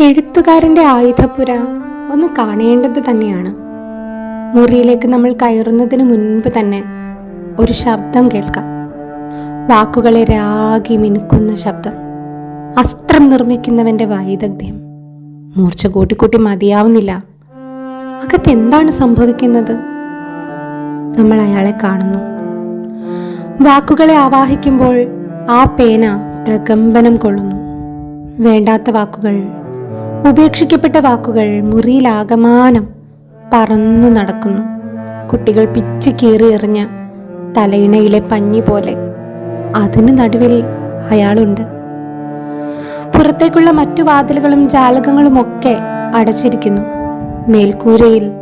എഴുത്തുകാരന്റെ ആയുധപ്പുര ഒന്ന് കാണേണ്ടത് തന്നെയാണ്. മുറിയിലേക്ക് നമ്മൾ കയറുന്നതിന് മുൻപ് തന്നെ ഒരു ശബ്ദം കേൾക്കാം. വാക്കുകളെ രാഗി മിനുക്കുന്ന ശബ്ദം. അസ്ത്രം നിർമ്മിക്കുന്നവന്റെ വൈദഗ്ധ്യം. മൂർച്ച കൂട്ടിക്കൂട്ടി മതിയാവുന്നില്ല. അകത്ത് എന്താണ് സംഭവിക്കുന്നത്? നമ്മൾ അയാളെ കാണുന്നു. വാക്കുകളെ ആവാഹിക്കുമ്പോൾ ആ പേന പ്രകമ്പനം കൊള്ളുന്നു. വേണ്ടാത്ത വാക്കുകൾ ഉപേക്ഷിക്കപ്പെട്ട വാക്കുകൾ മുറിയിലാകമാനം പറന്നു നടക്കുന്നു. കുട്ടികൾ പിച്ച് കീറി എറിഞ്ഞ തലയിണയിലെ പഞ്ഞി പോലെ അതിന് നടുവിൽ അയാളുണ്ട്. പുറത്തേക്കുള്ള മറ്റു വാതിലുകളും ജാലകങ്ങളും ഒക്കെ അടച്ചിരിക്കുന്നു. മേൽക്കൂരയിൽ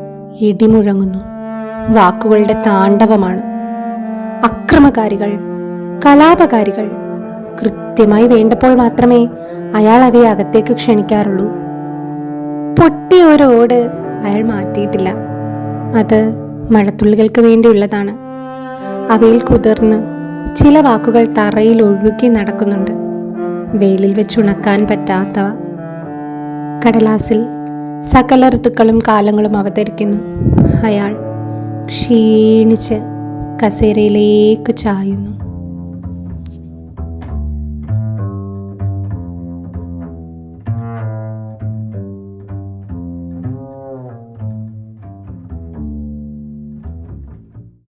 ഇടിമുഴങ്ങുന്നു. വാക്കുകളുടെ താണ്ഡവമാണ്. അക്രമകാരികൾ കലാപകാരികൾ കൃത്യമായി വേണ്ടപ്പോൾ മാത്രമേ അയാൾ അവയെ അകത്തേക്ക് ക്ഷണിക്കാറുള്ളൂ. പൊട്ടിയ ഒരു ഓട് അയാൾ മാറ്റിയിട്ടില്ല. അത് മഴത്തുള്ളികൾക്ക് വേണ്ടിയുള്ളതാണ്. അവയിൽ കുതിർന്ന് ചില വാക്കുകൾ തറയിൽ ഒഴുകി നടക്കുന്നുണ്ട്. വെയിലിൽ വെച്ചുണക്കാൻ പറ്റാത്തവ. കടലാസിൽ സകല ഋതുക്കളും കാലങ്ങളും അവതരിക്കുന്നു. അയാൾ ക്ഷീണിച്ച് കസേരയിലേക്ക് ചായുന്നു.